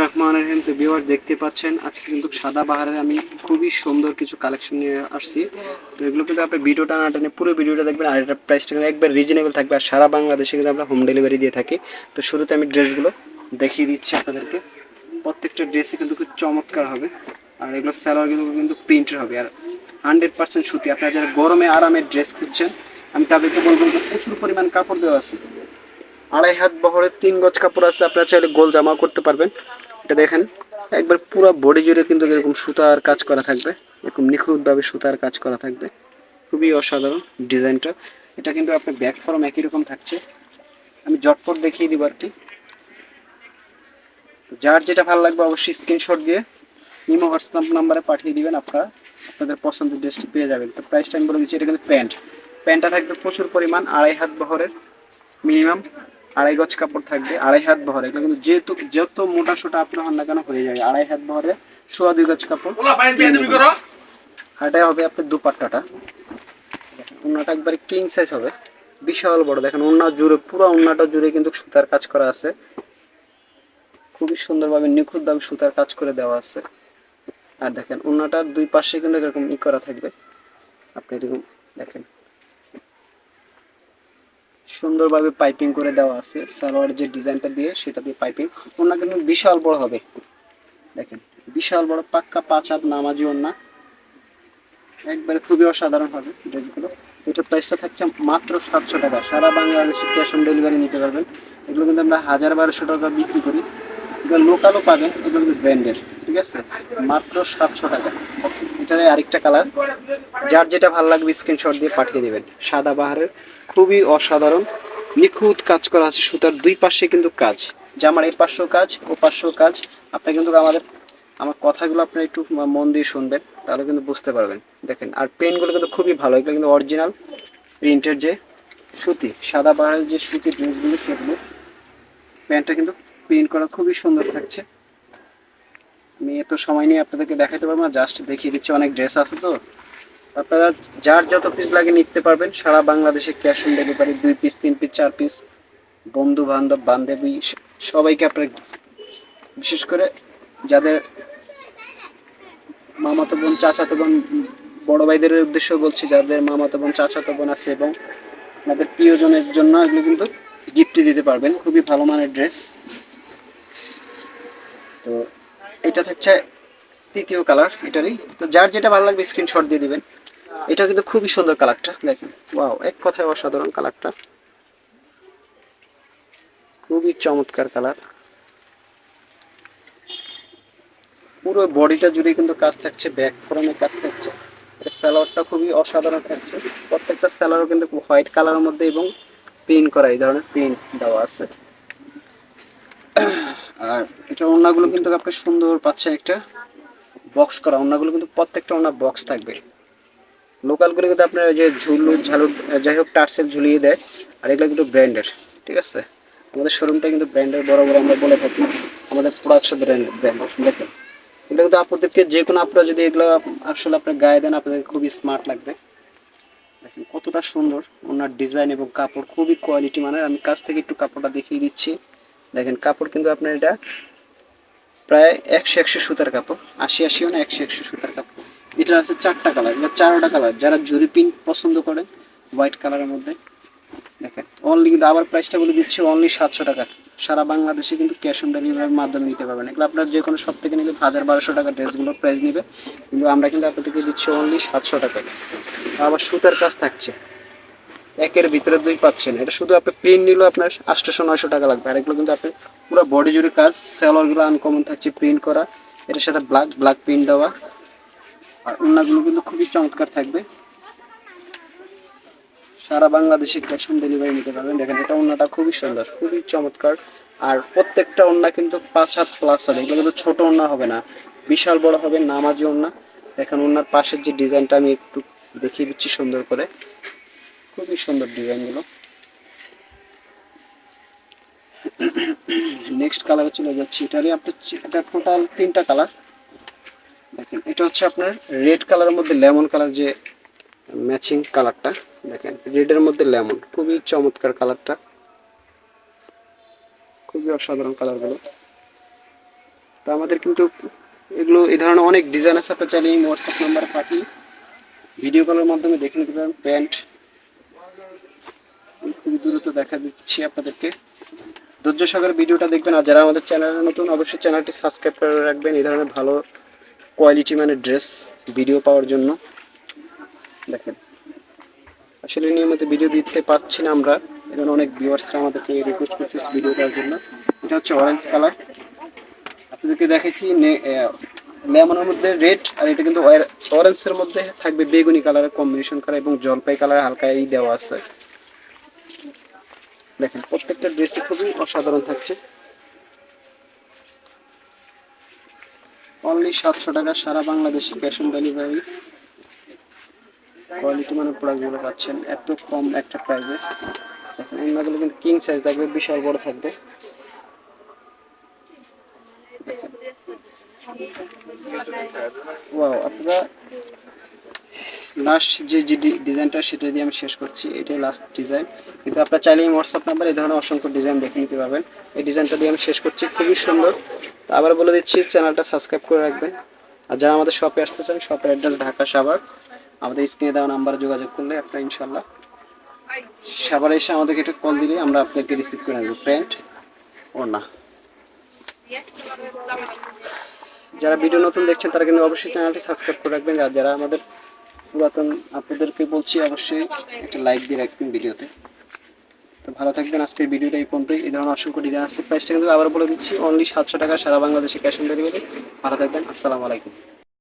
রহমান রহিম। তো দেখতে পাচ্ছেন, আজকে কিন্তু সাদা বাহারের আমি খুবই সুন্দর কিছু কালেকশন নিয়ে আসছি। তো এগুলো কিন্তু আপনি ভিডিওটা না টেনে পুরো ভিডিওটা দেখবেন, আর এটা প্রাইসটা কিন্তু একবার রিজনেবল থাকবে। আর সারা বাংলাদেশে কিন্তু আমরা হোম ডেলিভারি দিয়ে থাকি। তো শুরুতে আমি ড্রেসগুলো দেখিয়ে দিচ্ছি আপনাদেরকে। প্রত্যেকটা ড্রেসই কিন্তু খুব চমৎকার হবে। আর এগুলো স্যালোয়ার কিন্তু কিন্তু প্রিন্টের হবে। আর হান্ড্রেড পার্সেন্ট সুতি। আপনারা যারা গরমে আরামের ড্রেস খুঁজছেন, আমি তাদেরকে বলব প্রচুর পরিমাণ কাপড় দেওয়া আছে। আড়াই হাত বহরের তিন গজ কাপড় আছে। আপনারা চাইলে গোল জামাও করতে পারবেন। এটা দেখেন, একবার পুরো বডি জুড়ে কিন্তু এরকম সুতার কাজ করা থাকবে, এরকম নিখুঁতভাবে সুতার কাজ করা থাকবে। খুবই অসাধারণ ডিজাইনটা। এটা কিন্তু আপনার ব্যাক ফর্ম একই রকম থাকছে। আমি জটপট দেখিয়ে দিব আর কি। যার যেটা ভালো লাগবে অবশ্যই স্ক্রিনশট দিয়ে নিমো হোয়াটসঅ্যাপ নাম্বারে পাঠিয়ে দিবেন, আপনারা আপনাদের পছন্দের ড্রেসটি পেয়ে যাবেন। তো প্রাইসটা আমি বলে দিচ্ছি, এটা কিন্তু প্যান্ট। প্যান্টটা থাকবে প্রচুর পরিমাণ, আড়াই হাত বহরের মিনিমাম আড়াই গজ কাপড় থাকবে আড়াই হাত বহরে। এগুলো কিন্তু যেহেতু যত মোটা সোটা আপনি হন না কেন হয়ে যাবে। আড়াই হাত বহরে সোয়া দুই গজ কাপড় হাটাই হবে আপনার দুপাট্টাটা। দেখেন ওনাটা একবারে কিং সাইজ হবে। বিশাল বড়। দেখেন ওনা জুড়ে পুরো ওনাটা জুড়ে কিন্তু সুতার কাজ করা আছে। খুবই সুন্দরভাবে নিখুঁতভাবে সুতার কাজ করে দেওয়া আছে। আর দেখেন ওনাটার দুই পাশে কিন্তু এরকম ই করা থাকবে। আপনি এরকম দেখেন। সুন্দরভাবে পাইপিং করে দেওয়া আছে। সালোয়ার যে ডিজাইনটা দিয়ে সেটা দিয়ে পাইপিং ওনা কিন্তু বিশাল বড় হবে। দেখেন, বিশাল বড় পাক্কা পাঁচ হাত নামাজি ওনা একবারে খুবই অসাধারণ হবে ড্রেসগুলো। এটার প্রাইসটা থাকছে মাত্র সাতশো টাকা। সারা বাংলাদেশে ক্যাশ অন ডেলিভারি নিতে পারবেন। এগুলো কিন্তু আমরা হাজার বারোশো টাকা বিক্রি করি। এগুলো লোকালও পাবেন, এগুলো কিন্তু ব্র্যান্ডের ঠিক আছে? মাত্র সাতশো টাকা। এটার আরেকটা কালার যার যেটা ভালো লাগবে স্ক্রিনশট দিয়ে পাঠিয়ে দেবেন। সাদা বাহারের খুবই অসাধারণ। নিখুঁত কাজ করা আছে সুতার দুই পাশে কিন্তু কাজ। জামার এই পাশেও কাজ, ও পাশেও কাজ। আপনি কিন্তু আমাদের আমার কথাগুলো আপনারা একটু মন দিয়ে শুনবেন, তাহলে কিন্তু বুঝতে পারবেন। দেখেন, আর পেনগুলো কিন্তু খুবই ভালো। এগুলো কিন্তু অরিজিনাল প্রিন্টের যে সুতি, সাদা বাহারের যে সুতি ড্রেসগুলো সেগুলো। প্যান্টটা কিন্তু প্রিন্ট করা খুবই সুন্দর থাকছে। আমি এত সময় নিয়ে আপনাদেরকে দেখাতে পারব না জাস্ট দেখিয়ে দিচ্ছি, অনেক ড্রেস আছে তো। আপনারা যার যত পিস লাগে নিতে পারবেন, সারা বাংলাদেশে ক্যাশ অন ডেলিভারি দুই পিস তিন পিস চার পিস বন্ধু বান্ধব বান্ধবী সবাইকে আপনার বিশেষ করে যাদের মামাতো বোন, চাচাতো বোন, বড় ভাইদের উদ্দেশ্য বলছি, যাদের মামাতো বোন, চাচাতো বোন আছে এবং আপনাদের প্রিয়জনের জন্য এগুলো কিন্তু গিফট দিতে পারবেন। খুবই ভালো মানের ড্রেস তো এটা থাকছে তৃতীয় কালার এটারই। তো যার যেটা ভালো লাগবে স্ক্রিনশট দিয়ে দিবেন। এটা কিন্তু খুবই সুন্দর কালারটা দেখেন। ওয়াও এক কথায় অসাধারণ কালারটা খুবই চমৎকার কালার পুরো বডিটা জুড়ে কিন্তু কাজ থাকছে ব্যাক ফ্রমে কাজ থাকছে। এটা স্যালোয়ারটা খুবই অসাধারণ থাকছে। প্রত্যেকটা স্যালোয়ার কিন্তু হোয়াইট কালারের মধ্যে এবং প্রিন্ট করা, এই ধরনের প্রিন্ট দেওয়া আছে। আর এটা ওড়নাগুলো কিন্তু আপনি সুন্দর পাচ্ছেন একটা বক্স করা। ওড়নাগুলো কিন্তু প্রত্যেকটা ওড়না বক্স থাকবে। লোকালগুলো কিন্তু আপনার যে ঝুলু, ঝালু, যাই হোক টার্সেল ঝুলিয়ে দেয়, আর এগুলো কিন্তু ব্র্যান্ডের ঠিক আছে? আমাদের শোরুমটা কিন্তু ব্র্যান্ডের বড় বড় আমরা বলে থাকি। আমাদের প্রোডাকশন ব্র্যান্ড ব্র্যান্ড দেখেন। এগুলো কিন্তু আপনাদেরকে যে কোনো আপনারা যদি এগুলো আসলে আপনার গায়ে দেন, আপনাদের খুবই স্মার্ট লাগবে। দেখেন কতটা সুন্দর ওনার ডিজাইন এবং কাপড়, খুবই কোয়ালিটি মানের। আমি কাছ থেকে একটু কাপড়টা দেখিয়ে দিচ্ছি। দেখেন কাপড় কিন্তু আপনার এটা প্রায় একশো একশো সুতার কাপড়, আশি আশিও না, একশো একশো সুতার কাপড়। এটা আছে চারটা কালার, এটা চারোটা কালার। যারা জুরি প্রিন্ট পছন্দ করেন, হোয়াইট কালারের মধ্যে, দেখেন। অনলি কিন্তু আবার প্রাইসটা বলে দিচ্ছি অনলি সাতশো টাকা। সারা বাংলাদেশে কিন্তু ক্যাশ অন ডেলিভারির মাধ্যমে নিতে পারবেন। এগুলো আপনার যে কোনো সব থেকে নিলে হাজার বারোশো টাকা ড্রেসগুলোর প্রাইস নেবে। কিন্তু আমরা কিন্তু আপনাদেরকে দিচ্ছি অনলি সাতশো টাকা আবার সুতার কাজ থাকছে। একের ভিতরে দুই পাচ্ছেন। এটা শুধু আপনি প্রিন্ট নিলেও আপনার আটশোশো নয়শো টাকা লাগবে। আর এগুলো কিন্তু আপনি পুরো বডি জুড়ে কাজ স্যালোয়ারগুলো আনকমন থাকছে প্রিন্ট করা। এটার সাথে ব্ল্যাক ব্ল্যাক প্রিন্ট দেওয়া। আর অন্যগুলো কিন্তু খুবই চমৎকার থাকবে। সারা বাংলাদেশে ক্যাশ অন ডেলিভারি নিতে পারবেন। দেখেন, এটা ওন্নাটা খুবই সুন্দর, খুবই চমৎকার। আর প্রত্যেকটা ওন্না কিন্তু পাঁচ হাত প্লাস হবে। এগুলো কিন্তু ছোট ওন্না হবে না। বিশাল বড় হবে, নামাজি ওন্না দেখেন ওনার পাশের যে ডিজাইনটা আমি একটু দেখিয়ে দিচ্ছি সুন্দর করে। খুবই সুন্দর ডিজাইনগুলো। নেক্সট কালারে চলে যাচ্ছি। এটারই আপনার এটা টোটাল তিনটা কালার। দেখেন, এটা হচ্ছে আপনার রেড কালারের মধ্যে লেমন কালার যে ম্যাচিং কালারটা, দেখেন, রেডের মধ্যে লেমন, খুবই চমৎকার কালারটা। খুবই অসাধারণ কালারগুলো। তো আমাদের কিন্তু এগুলো এই ধরনের অনেক ডিজাইন আছে, আপনার চাইলে হোয়াটসঅ্যাপ নাম্বার পাঠিয়ে ভিডিও কলের মাধ্যমে দেখে নিতে পারেন। প্যান্ট খুবই দ্রুত দেখা দিচ্ছি আপনাদেরকে। ধৈর্য সহকারে ভিডিওটা দেখবেন। আর যারা আমাদের চ্যানেলে নতুন, অবশ্যই চ্যানেলটি সাবস্ক্রাইব করে রাখবেন। এই ধরনের ভালো কোয়ালিটি মানে ড্রেস ভিডিও পাওয়ার জন্য। দেখেন। আসলে নিয়মিত ভিডিও দিতে পারছি না আমরা। এখন অনেক ভিউয়ার্সরা আমাদেরকে রিকোয়েস্ট করতেছে ভিডিও দেওয়ার জন্য। এটা হচ্ছে অরেঞ্জ কালার আপনাদেরকে দেখাইছি লেমনের মধ্যে রেড আর এটা কিন্তু অরেঞ্জের মধ্যে থাকবে বেগুনি কালারের কম্বিনেশন করা এবং জলপাই কালার হালকা এই দেওয়া আছে। দেখেন, প্রত্যেকটা ড্রেসই খুবই অসাধারণ থাকছে। অনলি সাতশো টাকা সারা বাংলাদেশে ক্যাশ অন ডেলিভারি কোয়ালিটি মানে প্রোডাক্টগুলো পাচ্ছেন এত কম একটা প্রাইসে দেখেন, অন্যগুলো কিন্তু কিং সাইজ থাকবে, বিশাল বড় থাকবে। ওয়াও আপনারা লাস্ট যে যে ডিজাইনটা সেটা দিয়ে আমি শেষ করছি, এটাই লাস্ট ডিজাইন কিন্তু আপনারা চাইলে হোয়াটসঅ্যাপ নাম্বার এই ধরনের অসংখ্য ডিজাইন দেখে নিতে পারবেন। এই ডিজাইনটা দিয়ে আমি শেষ করছি, খুবই সুন্দর। তো আবার বলে দিচ্ছি চ্যানেলটা সাবস্ক্রাইব করে রাখবেন। আর যারা আমাদের শপে আসতে চান শপের অ্যাড্রেস ঢাকা সাভার। আমাদের স্ক্রিনে দেওয়া নাম্বারে যোগাযোগ করলে আপনারা ইনশাল্লাহ সাভার এসে আমাদেরকে একটা কল দিলে আমরা আপনাদেরকে রিসিভ করে নেব। প্যান্ট ও না যারা ভিডিও নতুন দেখছেন, তারা কিন্তু অবশ্যই চ্যানেলটি সাবস্ক্রাইব করে রাখবেন। আর যারা আমাদের পুরাতন আপনাদেরকে বলছি, অবশ্যই একটা লাইক দিয়ে রাখবেন ভিডিওতে। তো ভালো থাকবেন আজকের ভিডিওটা এই পর্যন্তই। এই ধরনের অসংখ্য ডিজাইন আছে। প্রাইসটা কিন্তু আবার বলে দিচ্ছি অনলি সাতশো টাকা সারা বাংলাদেশে ক্যাশ অন ডেলিভারি ভালো থাকবেন, আসসালামু আলাইকুম।